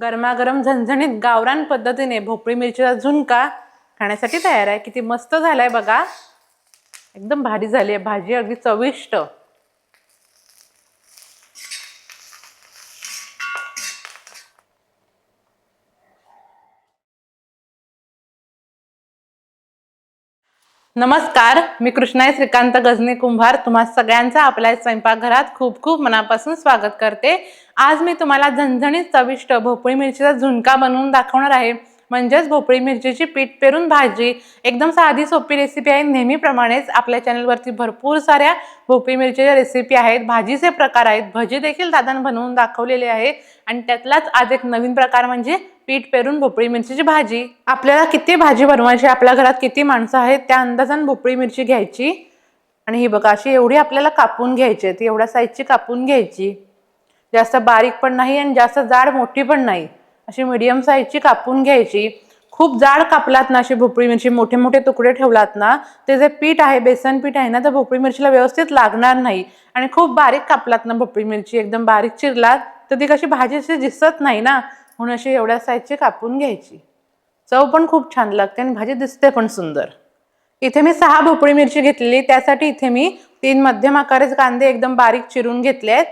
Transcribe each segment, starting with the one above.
गरमागरम झणझणीत गावरान पद्धतीने भोपळी मिरचीचा झुणका खाण्यासाठी तयार आहे. किती मस्त झालाय बघा. एकदम भारी झाली आहे. भाजी अगदी चविष्ट. नमस्कार मी कृष्णाई श्रीकांत गजनी कुंभार. तुम्हा सगळ्यांचं आपल्या स्वयंपाकघरात खूप खूप मनापासून स्वागत करते. आज मी तुम्हाला झणझणीत चविष्ट भोपळी मिरचीचा झुणका बनवून दाखवणार आहे. म्हणजेच भोपळी मिरचीची पीठ पेरून भाजी. एकदम साधी सोपी रेसिपी आहे. नेहमीप्रमाणेच आपल्या चॅनलवरती भरपूर साऱ्या भोपळी मिरचीच्या रेसिपी आहेत. भाजीचे प्रकार आहेत. भजी देखील दादानं बनवून दाखवलेले आहे. आणि त्यातलाच आज एक नवीन प्रकार म्हणजे पीठ पेरून भोपळी मिरचीची भाजी. आपल्याला किती भाजी बनवायची आपल्या घरात किती माणसं आहेत त्या अंदाजानं भोपळी मिरची घ्यायची. आणि ही बघा अशी एवढी आपल्याला कापून घ्यायची आहे ती एवढ्या साईजची कापून घ्यायची. जास्त बारीक पण नाही आणि जास्त जाड मोठी पण नाही. अशी मिडियम साईजची कापून घ्यायची. खूप जाड कापलात ना अशी भोपळी मिरची मोठे मोठे तुकडे ठेवलात ना ते जे पीठ आहे बेसन पीठ आहे ना तर भोपळी मिरचीला व्यवस्थित लागणार नाही. आणि खूप बारीक कापलात ना भोपळी मिरची एकदम बारीक चिरलात तर ती कशी भाजी अशी दिसत नाही ना. म्हणून अशी एवढ्या साईजची कापून घ्यायची. चव पण खूप छान लागते आणि भाजी दिसते पण सुंदर. इथे मी सहा भोपळी मिरची घेतलेली त्यासाठी इथे मी तीन मध्यम आकाराचे कांदे एकदम बारीक चिरून घेतले आहेत.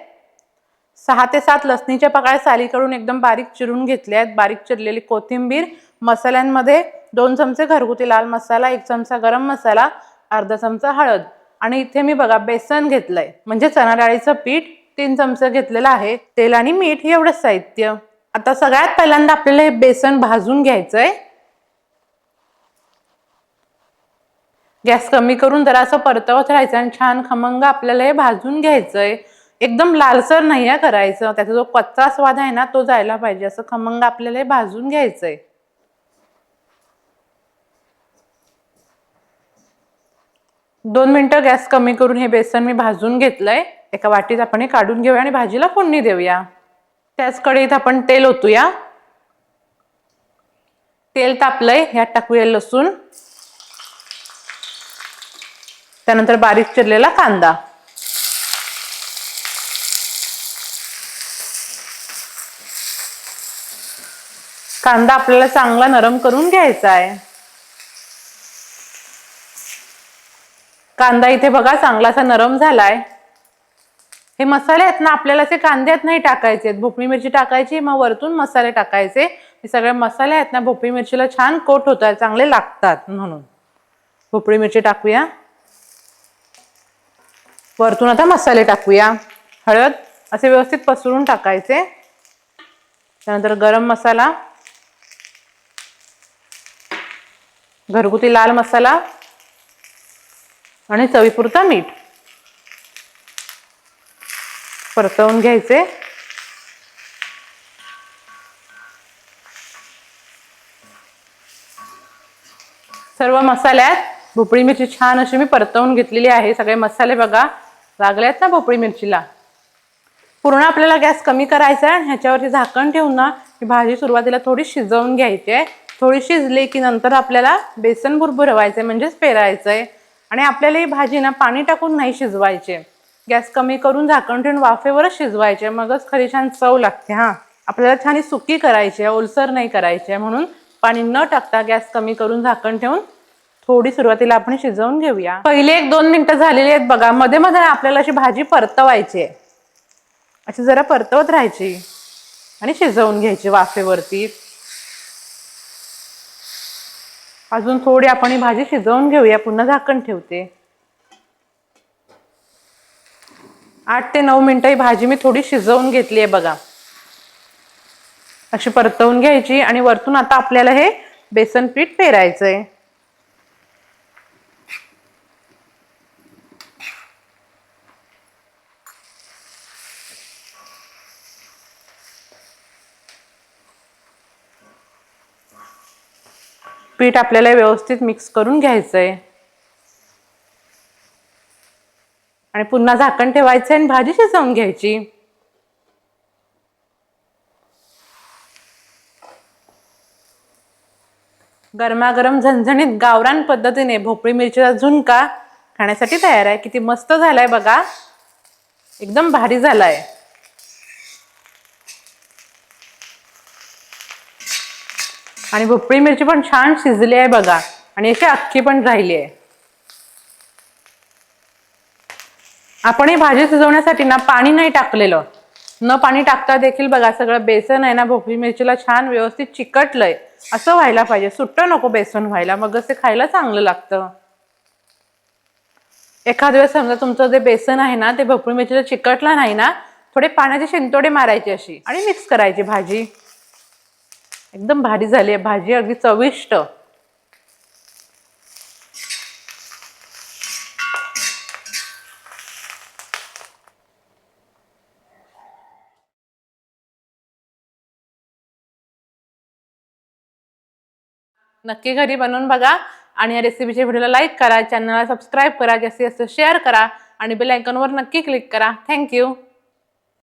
सहा ते सात लसणीच्या पकाळ्या सालीकडून एकदम बारीक चिरून घेतले आहेत. बारीक चिरलेली कोथिंबीर मसाल्यांमध्ये दोन चमचे घरगुती लाल मसाला एक चमचा गरम मसाला अर्धा चमचा हळद. आणि इथे मी बघा बेसन घेतलंय. म्हणजे चणा डाळीचं पीठ तीन चमचे घेतलेलं आहे. तेल आणि मीठ हे एवढंच साहित्य. आता सगळ्यात पहिल्यांदा आपल्याला हे बेसन भाजून घ्यायचं आहे गॅस कमी करून जरा असं परतवत राहायचं आणि छान खमंग आपल्याला हे भाजून घ्यायचं आहे एकदम लालसर नाही आहे करायचं. त्याचा जो कच्चा स्वाद आहे ना तो जायला पाहिजे. असं खमंग आपल्याला हे भाजून घ्यायचं आहे दोन मिनटं गॅस कमी करून हे बेसन मी भाजून घेतलंय. एका वाटीत आपण हे काढून घेऊया आणि भाजीला फोडणी देऊया. त्याच कढईत आपण तेल ओतूया. तेल तापलंय ह्यात टाकूया लसूण. त्यानंतर बारीक चिरलेला कांदा. कांदा आपल्याला चांगला नरम करून घ्यायचा आहे कांदा इथे बघा चांगला असा नरम झालाय. हे मसाले आहेत ना आपल्याला असे कांद्यात नाही टाकायचे आहेत. भोपळी मिरची टाकायची मग वरतून मसाले टाकायचे. हे सगळे मसाले आहेत ना भोपळी मिरचीला छान कोट होत आहे चांगले लागतात म्हणून. भोपळी मिरची टाकूया. वरतून आता मसाले टाकूया. हळद असे व्यवस्थित पसरून टाकायचे. त्यानंतर गरम मसाला घरगुती लाल मसाला आणि चवीपुरता मीठ. परतवून घ्यायचे. सर्व मसाल्यात भोपळी मिरची छान अशी मी परतवून घेतलेली आहे. सगळे मसाले बघा लागलेत ना भोपळी मिरचीला. पूर्ण आपल्याला गॅस कमी करायचा आहे ह्याच्यावरती झाकण ठेवून ना ही भाजी सुरुवातीला थोडी शिजवून घ्यायची. आहे थोडी शिजली की नंतर आपल्याला बेसन भरभरवायचं आहे म्हणजेच पेरायचं आहे आणि आपल्याला ही भाजी ना पाणी टाकून नाही शिजवायची. गॅस कमी करून झाकण ठेवून वाफेवरच शिजवायचे. मगच खरी छान चव लागते हां. आपल्याला छान सुकी करायची आहे ओलसर नाही करायची आहे म्हणून पाणी न टाकता गॅस कमी करून झाकण ठेवून थोडी सुरुवातीला आपण शिजवून घेऊया. पहिले एक दोन मिनटं झालेली आहेत बघा. मध्ये मध्ये आपल्याला अशी भाजी परतवायची आहे. अशी जरा परतवत राहायची आणि शिजवून घ्यायची वाफेवरती. अजून थोडी आपण ही भाजी शिजवून घेऊया. पुन्हा झाकण ठेवते. आठ ते नऊ मिनिटं ही भाजी मी थोडी शिजवून घेतली आहे बघा. अशी परतवून घ्यायची आणि वरतून आता आपल्याला हे बेसन पीठ पेरायचंय. पीठ आपल्याला व्यवस्थित मिक्स करून घ्यायचं आहे आणि पुन्हा झाकण ठेवायचं आणि भाजी शिजवून घ्यायची. गरमागरम झणझणीत गावरान पद्धतीने भोपळी मिरचीचा झुणका खाण्यासाठी तयार आहे. किती मस्त झालाय बघा. एकदम भारी झालाय. आणि भोपळी मिरची पण छान शिजली आहे बघा. आणि अशी अख्खी पण राहिली आहे. आपण हे भाजी शिजवण्यासाठी ना पाणी नाही टाकलेलं. न पाणी टाकता देखील बघा सगळं बेसन आहे ना भोपळी मिरचीला छान व्यवस्थित चिकटलंय. असं व्हायला पाहिजे. सुट्ट नको बेसन व्हायला. मग ते खायला चांगलं लागतं. एखाद वेळेस समजा तुमचं जे बेसन आहे ना ते भोपळी मिरचीला चिकटलं नाही ना थोडे पाण्याचे शिंतोडे मारायचे अशी आणि मिक्स करायची भाजी. एकदम भारी झाली आहे. भाजी अगदी चविष्ट. नक्की घरी बनवून बघा आणि या रेसिपीच्या व्हिडिओला लाईक करा चॅनलला सबस्क्राईब करा जास्तीत जास्त शेअर करा आणि बेल आयकॉनवर नक्की क्लिक करा. थँक्यू